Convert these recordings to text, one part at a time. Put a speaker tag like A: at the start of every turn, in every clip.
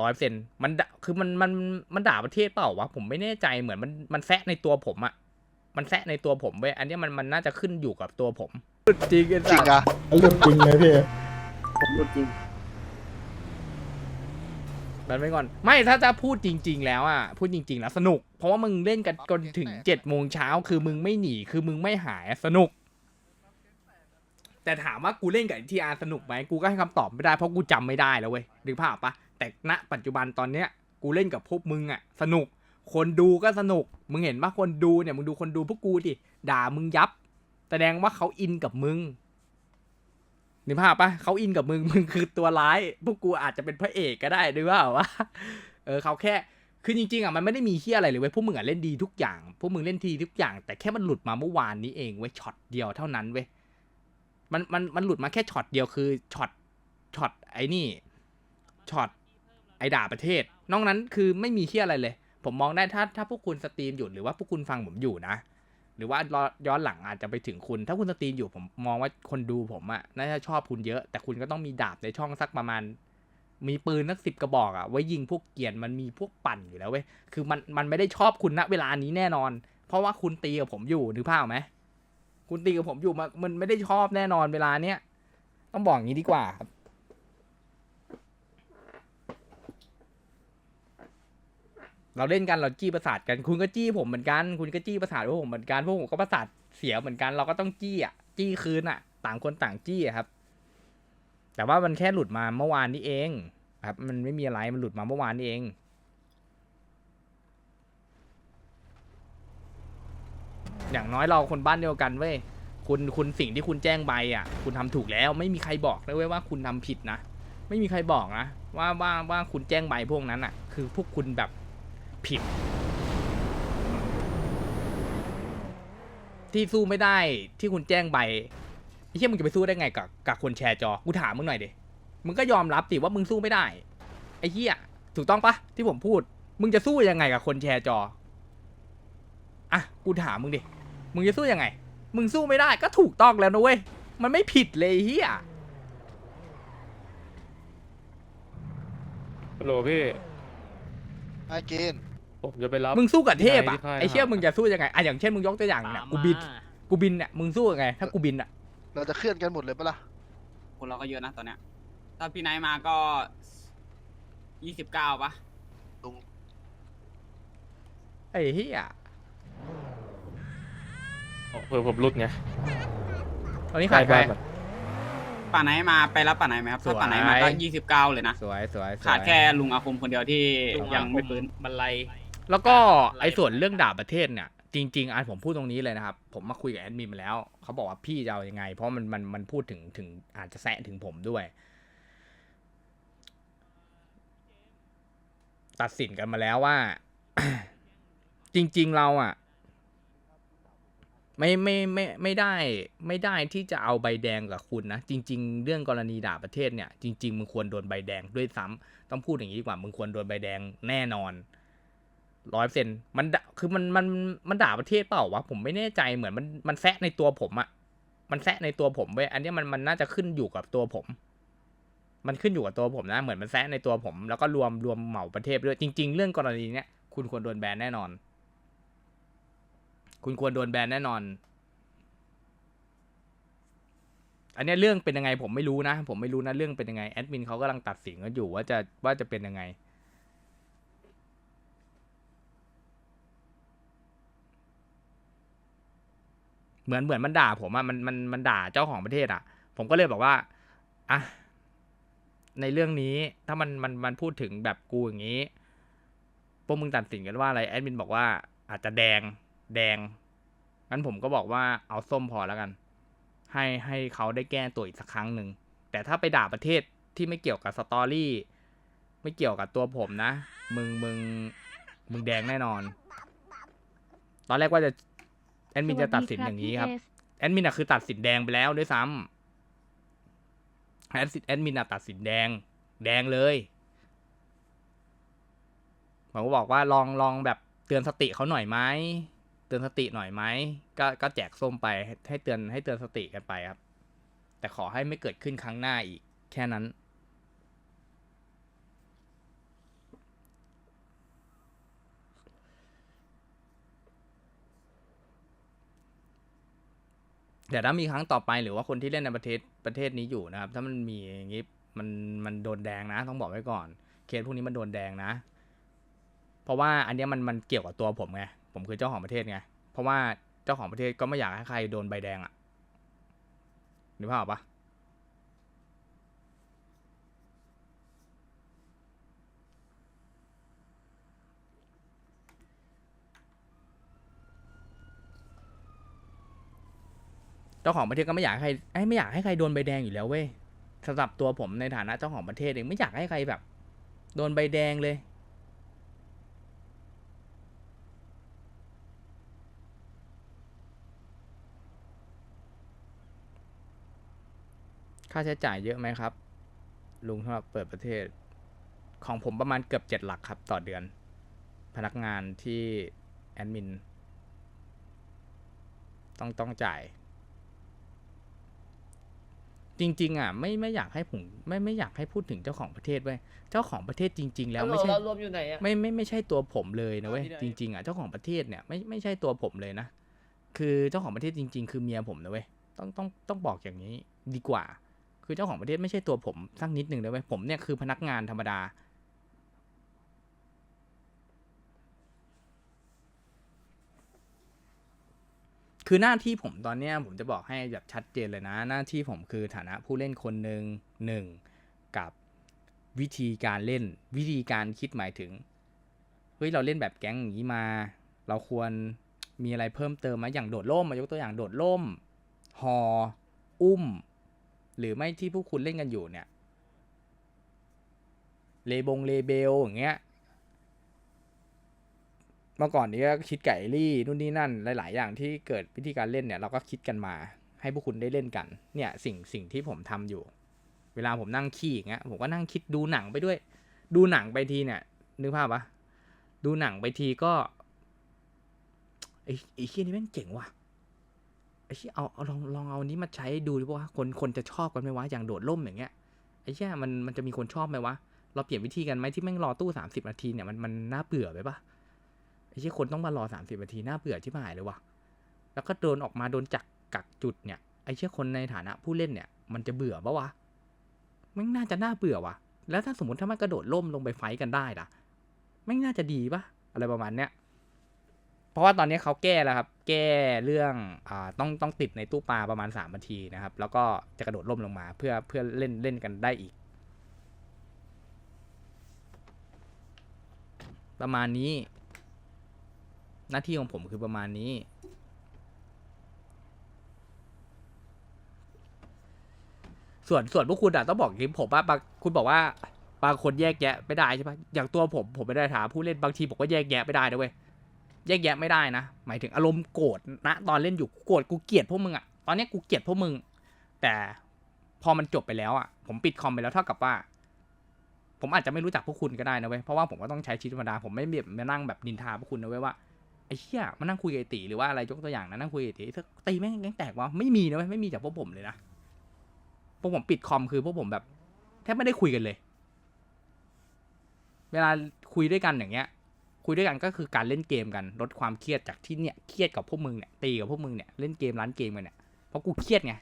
A: ร้อยเซนมันด่าคือมันมันมันด่าประเทศเปล่าวะผมไม่แน่ใจเหมือนมันมันแซะในตัวผมอะมันแซะในตัวผมเว้ยอันเนี้ยมันมันน่าจะขึ้นอยู่กับตัวผมจริง
B: จริงอะ
C: หลุดจริงเลยพี่
D: ผมหลุดจริง
A: มันไปก่อน ไม่ถ้าจะพูดจริง ๆ แล้วอะพูดจริง ๆ แล้วสนุก เพราะว่ามึงเล่นกันจนถึงเจ็ดโมงเช้าคือมึงไม่หนีคือมึงไม่หายอะสนุก แต่ถามว่ากูเล่นกับทีอาร์สนุกไหมกูก็ให้คำตอบไม่ได้เพราะกูจำไม่ได้แล้วเว้ยนึกภาพปะ แต่ณปัจจุบันตอนเนี้ยกูเล่นกับพวกมึงอะสนุก คนดูก็สนุก มึงเห็นปะคนดูเนี่ยมึงดูคนดูพวกกูดิด่ามึงยับ แสดงว่าเขาอินกับมึงนึกภาพปะเขาอินกับมึงมึงคือตัวร้าย พวกกูอาจจะเป็นพระเอกก็ได้นึกว่าว่าเออเขาแค่คือจริงๆอะมันไม่ได้มีเฮียอะไรเลยเว้ยพวกมึงอะเล่นดีทุกอย่างพวกมึงเล่นทีทุกอย่าง แต่แค่มันหลุดมาเมื่อวานนี้เองเว้ยช็อตเดียวเท่านั้นเว้ยมันมันมันหลุดมาแค่ช็อตเดียวคือช็อตช็อตไอ้นี่ช็อต ไอด่าประเทศ นอกนั้นคือไม่มีเฮียอะไรเลย ผมมองได้ถ้าถ้าพวกคุณสตรีมอยู่หรือว่าพวกคุณฟังผมอยู่นะ หรือว่ารอย้อนหลังอาจจะไปถึงคุณ ถ้าคุณสตรีมอยู่ผมมองว่าคนดูผมอะน่าจะชอบคุณเยอะ แต่คุณก็ต้องมีดาบในช่องสักประมาณ มีปืนสักสิบกระบอกอะไว้ยิงพวกเกียนมันมีพวกปั่นอยู่แล้วเว้ยคือมันมันไม่ได้ชอบคุณณเวลานี้แน่นอน เพราะว่าคุณตีกับผมอยู่นึกภาพไหมคุณตีกับผมอยู่มามันไม่ได้ชอบแน่นอนเวลาเนี้ยต้องบอกอย่างนี้ดีกว่าครับ เราเล่นกันเราจี้ประสาทกัน คุณก็จี้ผมเหมือนกัน คุณก็จี้ประสาทพวกผมเหมือนกันพวกผมก็ประสาทเสียเหมือนกัน เราก็ต้องจี้อะจี้คืนอะ ต่างคนต่างจี้ครับ แต่ว่ามันแค่หลุดมาเมื่อวานนี้เอง ครับ มันไม่มีอะไรมันหลุดมาเมื่อวานนี้เองอย่างน้อยเราคนบ้านเดียวกันเว้ยคุณคุณสิ่งที่คุณแจ้งใบอะ คุณทำถูกแล้ว ไม่มีใครบอกเลยเว้ยว่าคุณทำผิดนะ ไม่มีใครบอกนะว่าว่าว่าคุณแจ้งใบพวกนั้นอะ คือพวกคุณแบบ ผิด ที่สู้ไม่ได้ที่คุณแจ้งใบไอ้เชี่ยมึงจะไปสู้ได้ไงกับกับคนแชร์จอกูถามมึงหน่อยดิมึงก็ยอมรับสิว่ามึงสู้ไม่ได้ ไอ้เหี้ยถูกต้องปะที่ผมพูด มึงจะสู้ยังไงกับคนแชร์จออะกูถามมึงดิมึงจะสู้ยังไง มึงสู้ไม่ได้ก็ถูกต้องแล้วนะเว้ยมันไม่ผิดเลยไอ้เฮีย
E: ฮัลโหลพี่
B: ไอ้กิน
E: ผมจะไปรับ
A: มึงสู้กับเทพอะ
E: ที่ค่าย
A: ไอ้เชี่ย
E: ทหาร
A: มึงจะสู้ยังไงอะอย่างเช่นมึงยกตัวอย่างเนี่ยกูบินกูบินเนี่ยมึงสู้ยังไง ถ้ากูบินอะ
B: เราจะเคลื่อนกันหมดเลยปะล่ะ
D: คนเราก็เยอะนะตอนเนี้ย ถ้าพี่ไนท์มาก็ยี่สิบเก้าปะ
B: ลุง
A: ไอ้เฮีย
E: อ๋อเผื่อผมรุดไง
A: ตอนนี้ขาดใคร
E: ไปบ้าน
D: ป่าไนท์มาไปรับป่าไนท์ไหมครับ
A: สวย
D: ถ้าป่าไนท์มาก็ยี่สิบเก้าเลยนะ
A: สวยสวยสวย
D: ขาดแค่ลุงอาคมคนเดียวที่ยังไม่ฟื้น
F: บันไล
A: แล้วก็ไอ้ส่วนเรื่องด่าประเทศเนี่ยจริง ๆอันผมพูดตรงนี้เลยนะครับ ผมมาคุยกับแอดมินมาแล้วเขาบอกว่าพี่จะเอายังไง เพราะมันมันมันพูดถึงถึงอาจจะแซะถึงผมด้วย ตัดสินกันมาแล้วว่า จริง ๆเราอะ ไม่ไม่ไม่ไม่ได้ ไม่ได้ที่จะเอาใบแดงกับคุณนะจริง ๆ เรื่องกรณีด่าประเทศเนี่ย จริง ๆมึงควรโดนใบแดงด้วยซ้ำต้องพูดอย่างนี้ดีกว่ามึงควรโดนใบแดงแน่นอน ร้อยเซนมันคือมันมันมันด่าประเทศเปล่าวะผมไม่แน่ใจเหมือนมันมันแซะในตัวผมอะมันแซะในตัวผมเว้ยอันนี้มันมันน่าจะขึ้นอยู่กับตัวผม มันขึ้นอยู่กับตัวผมนะ เหมือนมันแซะในตัวผม แล้วก็รวมรวมเหมาประเทศด้วยจริง ๆ เรื่องกรณีเนี้ยคุณควรโดนแบนแน่นอน คุณควรโดนแบนแน่นอน อันนี้เรื่องเป็นยังไงผมไม่รู้นะ ผมไม่รู้นะเรื่องเป็นยังไงแอดมินเขากำลังตัดสินกันอยู่ว่าจะว่าจะเป็นยังไง มือนเหมือนมันด่าผมอะมันมันมันด่าเจ้าของประเทศอะผมก็เลยบอกว่าอะในเรื่องนี้ถ้ามันมันมันพูดถึงแบบกูอย่างนี้พวกมึงตัดสินกันว่าอะไรแอดมินบอกว่าอาจจะแดงแดงงั้นผมก็บอกว่าเอาส้มพอแล้วกัน ให้ให้เขาได้แก้ตัวอีกสักครั้งหนึ่งแต่ถ้าไปด่าประเทศที่ไม่เกี่ยวกับสตอรี่ไม่เกี่ยวกับตัวผมนะ มึงมึงมึงแดงแน่นอน ตอนแรกว่าจะ แอดมินจะตัดสินอย่างนี้ครับ แอดมินอะคือตัดสินแดงไปแล้วด้วยซ้ำแอดแอดมินอะตัดสินแดง แดงเลยผมก็บอกว่าลองลองแบบเตือนสติเขาหน่อยไหมเตือนสติหน่อยไหมก็ก็แจกส้มไปให้ให้เตือนให้เตือนสติกันไปครับ แต่ขอให้ไม่เกิดขึ้นครั้งหน้าอีก แค่นั้น เดี๋ยวถ้ามีครั้งต่อไปหรือว่าคนที่เล่นในประเทศประเทศนี้อยู่นะครับ ถ้ามันมีอย่างนี้มันมันโดนแดงนะ ต้องบอกไว้ก่อน เคสพวกนี้มันโดนแดงนะ เพราะว่าอันนี้มันมันเกี่ยวกับตัวผมไงผมคือเจ้าของประเทศไงเพราะว่าเจ้าของประเทศก็ไม่อยากให้ใครโดนใบแดงอะนึกภาพออกปะ เจ้าของประเทศก็ไม่อยากให้ใครไอ้ยไม่อยากให้ใครโดนใบแดงอยู่แล้วเว้ยสำหรับตัวผมในฐานะเจ้าของประเทศเองไม่อยากให้ใครแบบ โดนใบแดงเลย ค่าใช้จ่ายเยอะไหมครับ ลุงสำหรับเปิดประเทศ ของผมประมาณเกือบเจ็ดหลักครับ ต่อเดือน พนักงานที่แอดมิน ต้องต้องจ่าย จริง ๆ อะ ไม่ไม่อยากให้ผมไม่ไม่อยากให้พูดถึงเจ้าของประเทศเว้ยเจ้าของประเทศจริง ๆ แล้วไม่ใช่
C: เรารวมอยู่ไหนอะ
A: ไม่ไม่ไม่ใช่ตัวผมเลยนะเว้ย
C: อ่า
A: จ
C: ที่ไหน
A: ริง ๆ อะเจ้าของประเทศเนี่ยไม่ไม่ใช่ตัวผมเลยนะคือเจ้าของประเทศจริง ๆ คือเมียผมนะเว้ยต้องต้องต้องบอกอย่างนี้ดีกว่า คือเจ้าของประเทศไม่ใช่ตัวผมสักนิดหนึ่งเลยเว้ยผมเนี่ยคือพนักงานธรรมดา คือหน้าที่ผมตอนเนี้ยผมจะบอกให้แบบชัดเจนเลยนะ หน้าที่ผมคือฐานะผู้เล่นคนหนึ่งหนึ่งกับวิธีการเล่นวิธีการคิดหมายถึงเฮ้ยเราเล่นแบบแก๊งอย่างนี้มา เราควรมีอะไรเพิ่มเติมไหมอย่างโดดร่มมายกตัวอย่างโดดร่มหออุ้ม หรือไม่ที่พวกคุณเล่นกันอยู่เนี่ยเลบงเลเบลอย่างเงี้ย มื่อก่อนนี้ก็คิดไก่ลี่นู่นนี่นั่นหลาย ๆ อย่างที่เกิดวิธีการเล่นเนี่ยเราก็คิดกันมาให้พวกคุณได้เล่นกัน เนี่ยสิ่งสิ่งที่ผมทำอยู่ เวลาผมนั่งขี้อย่างเงี้ยผมก็นั่งคิดดูหนังไปด้วย ดูหนังไปทีเนี่ย นึกภาพปะดูหนังไปทีก็ไอ้ไอ้เชี่ยนี่แม่งเจ๋งว่ะไอ้เชี่ยเอาเอาลองลองเอานี้มาใช้ดูดิว่าคนคนจะชอบกันไหมวะอย่างโดดร่มอย่างเงี้ยไอ้เชี่ยมันมันจะมีคนชอบไหมวะเราเปลี่ยนวิธีกันไหมที่แม่งรอตู้สามสิบนาทีเนี่ยมันมันน่าเบื่อไปปะ ไอ้ที่คนต้องมารอสามสิบนาทีน่าเบื่อที่หายเลยว่ะ แล้วก็โดนออกมาโดนจักกักจุดเนี่ย ไอ้เชี่ยคนในฐานะผู้เล่นเนี่ย มันจะเบื่อปะวะม่งน่าจะน่าเบื่อว่ะแล้วถ้าสมมติถ้ามันกระโดดล่มลงไปไฟท์กันได้ล่ะแม่น่าจะดีปะอะไรประมาณเนี้ย เพราะว่าตอนนี้เขาแก้แล้วครับ แก้เรื่องอ่าต้องต้องติดในตู้ปลาประมาณสามนาทีนะครับ แล้วก็จะกระโดดล่มลงมา เพื่อเพื่อเล่นเล่นกันได้อีก ประมาณนี้ หน้าที่ของผมคือประมาณนี้ ส่วนส่วนพวกคุณอะต้องบอกอย่างนี้ผมว่าบางคุณบอกว่าบางคนแยกแยะไม่ได้ใช่ปะอย่างตัวผมผมไม่ได้ถามผู้เล่นบางทีผมก็แยกแยะไม่ได้นะเว้ยแยกแยะไม่ได้นะ หมายถึงอารมณ์โกรธนะตอนเล่นอยู่โกรธกูเกลียดพวกมึงอะตอนนี้กูเกลียดพวกมึง แต่พอมันจบไปแล้วอะผมปิดคอมไปแล้วเท่ากับว่า ผมอาจจะไม่รู้จักพวกคุณก็ได้นะเว้ยเพราะว่าผมก็ต้องใช้ชีวิตธรรมดาผมไม่แบบมานั่งแบบนินทาพวกคุณนะเว้ยว่า ไอ้เชี่ยมานั่งคุยกับไอ้ตีหรือว่าอะไรยกตัวอย่างนะนั่งคุยกับไอ้ตีตีแม่งแก๊งแตกวะไม่มีนะเว้ยไม่มีจากพวกผมเลยนะพวกผมปิดคอมคือพวกผมแบบแทบไม่ได้คุยกันเลย เวลาคุยด้วยกันอย่างเงี้ย คุยด้วยกันก็คือการเล่นเกมกันลดความเครียดจากที่เนี่ยเครียดกับพวกมึงเนี่ยตีกับพวกมึงเนี่ยเล่นเกมร้านเกมกันเนี่ยเพราะกูเครียดไง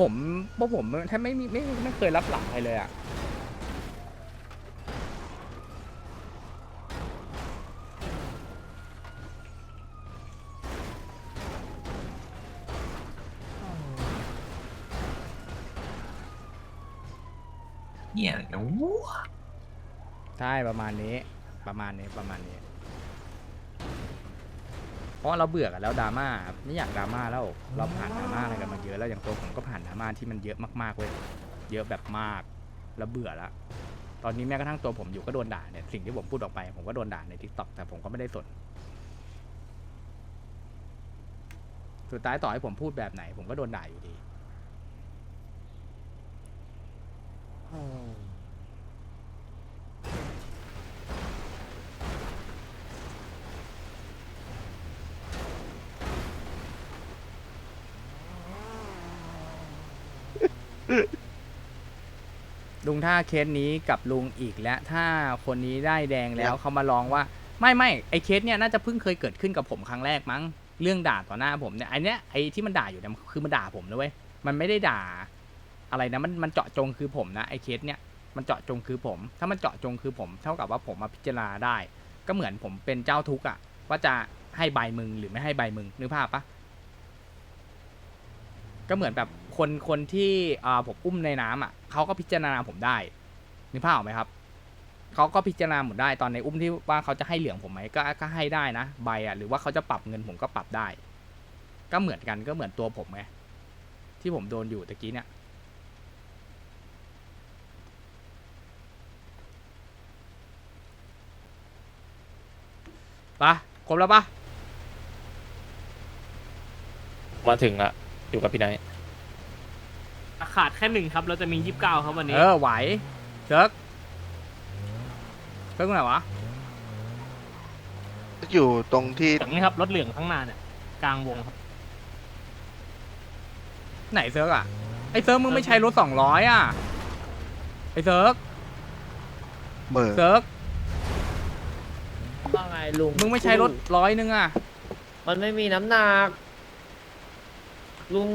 A: ผมพวกผมแทบไม่มีไม่ไม่เคยรับหลังใครเลยอะ
F: เนี่ยเดี๋ยววัว
A: ใช่ประมาณนี้ ประมาณนี้ประมาณนี้ เพราะเราเบื่อกันแล้วดราม่าไม่อยากดราม่าแล้ว เราผ่านดราม่าอะไรกันมา เยอะแล้วอย่างตัวผมก็ผ่านดราม่าที่มันเยอะมากๆเว้ยเยอะแบบมากแล้วเบื่อละตอนนี้แม้กระทั่งตัวผมอยู่ก็โดนด่าเนี่ยสิ่งที่ผมพูดออกไป ผมก็โดนด่าในทิกตอกแต่ผมก็ไม่ได้สนสุดท้ายต่อให้ผมพูดแบบไหน ผมก็โดนด่าอยู่ดี โลุงถ้าเคสนี้กับลุงอีกและถ้าคนนี้ได้แดงแล้วเขามาลองว่า ไม่ไม่ไอเคสเนี่ยน่าจะเพิ่งเคยเกิดขึ้นกับผมครั้งแรกมั้ง เรื่องด่าต่อหน้าผมเนี่ยไอเนี้ยไอที่มันด่าอยู่เนี่ยคือมันด่าผมนะเว้ยมันไม่ได้ด่า อะไรนะมันมันเจาะจงคือผมนะไอเคสเนี่ยมันเจาะจงคือผม ถ้ามันเจาะจงคือผม เท่ากับว่าผมมาพิจารณาได้ ก็เหมือนผมเป็นเจ้าทุกข์อะว่าจะให้ใบมึงหรือไม่ให้ใบมึงนึกภาพปะก็เหมือนแบบ คนคนที่อ่าผมอุ้มในน้ำอะเขาก็พิจารณาผมได้นึกภาพออกไหมครับเขาก็พิจารณาหมได้ตอนในอุ้มที่ว่าเขาจะให้เหลืองผมไหมก็ก็ให้ได้นะใบอะหรือว่าเขาจะปรับเงินผมก็ปรับได้ ก็เหมือนกันก็เหมือนตัวผมไงที่ผมโดนอยู่ตะกี้เนี่ย ปะครบแล้วปะ
E: มาถึงละอยู่กับพี่ไนท์
C: ขาดแค่หนึ่งครับ เราจะมียี่สิบเก้าครับวันนี้
A: เออไหวเซิร์กเซิร์กไหนวะ
B: อยู่ตรงที่
C: เหลืองนี่ครับรถเหลืองข้างหน้าเนี่ยกลางวงครับ
A: ไหนเซิร์กอะไอเซิร์กมึงไม่ใช้รถสองร้อยอะไอเซิร์ก
B: เหมือ
A: เซิร์ก
G: ว่าไงลุง
A: มึงไม่ใช้รถร้อยนึงอะ
G: มันไม่มีน้ำหนัก ลุง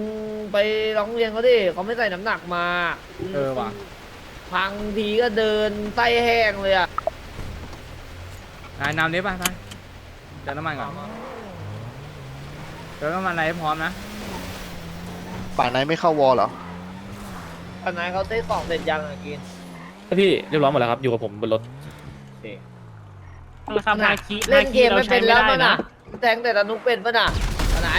G: ไปร้องเรียนเขาดิเขาไม่ใส่น้ำหนักมา
A: เออว่ะ
G: พังทีก็เดินไส้แห้งเลยอะ
A: นายนำนี้ไปไปเติมน้ำมันก่อนเติมน้ำมันอะไรให้พร้อมนะ
B: ป่านไหนไม่เข้าวอลเหรอ
G: ตอนไหนเขาเต้สองเสร็จยังอะกิน
E: พี่เรียบร้อยหมดแล้วครับ อยู่กับผมบนรถ
C: นะครับนาคี
G: เล่นเกม
C: นา
G: ไม่
C: คี
G: เป็นแล้ว
C: ราใช้
G: ป่ะ
C: ไม่ได้
G: น่ะแทงแต่ตะนุกเป็นป่ะน่ะตอนไหน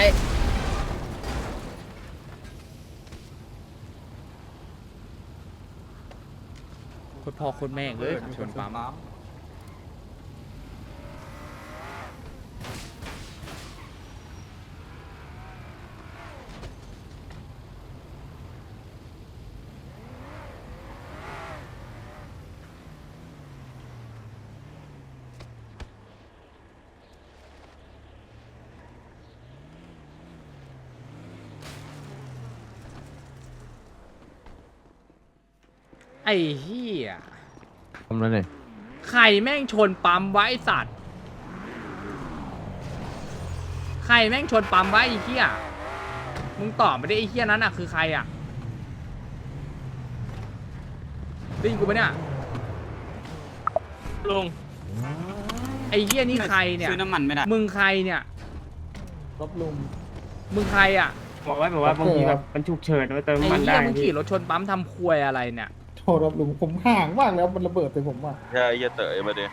A: คุณพ่อคุณแม่เลยชนปั๊ม ไอ้เหี้ย
H: ทำแล้วเนี่ย
A: ใครแม่งชนปั๊มไว้ไอ้สัตว์ใครแม่งชนปั๊มไว้ไอ้เหี้ยมึงตอบไม่ได้ไอ้เหี้ยนั้นอะคือใครอะได้ยินกูปะเนี่ย
C: ลุง
A: ไอ้เหี้ยนี่ใครเนี่ย
D: ซื้อน้ำมันไม่ได้
A: มึงใครเนี่ย
C: ลบลุง
A: มึงใครอะ
C: บอกว่าแบบว่าบางทีแบบมันฉุกเฉินไว้เติม
A: ไอ้
C: มัน
A: เหี้
C: ได้
A: ยมึงขี่รถชนปั๊มทำควยอะไรเนี่ย
I: โทษครับลุงผมห่างมากแล้วมันระเบิดใส่ผมอะ
J: ใช่ไอ้เหี้ยเต๋อมาดิ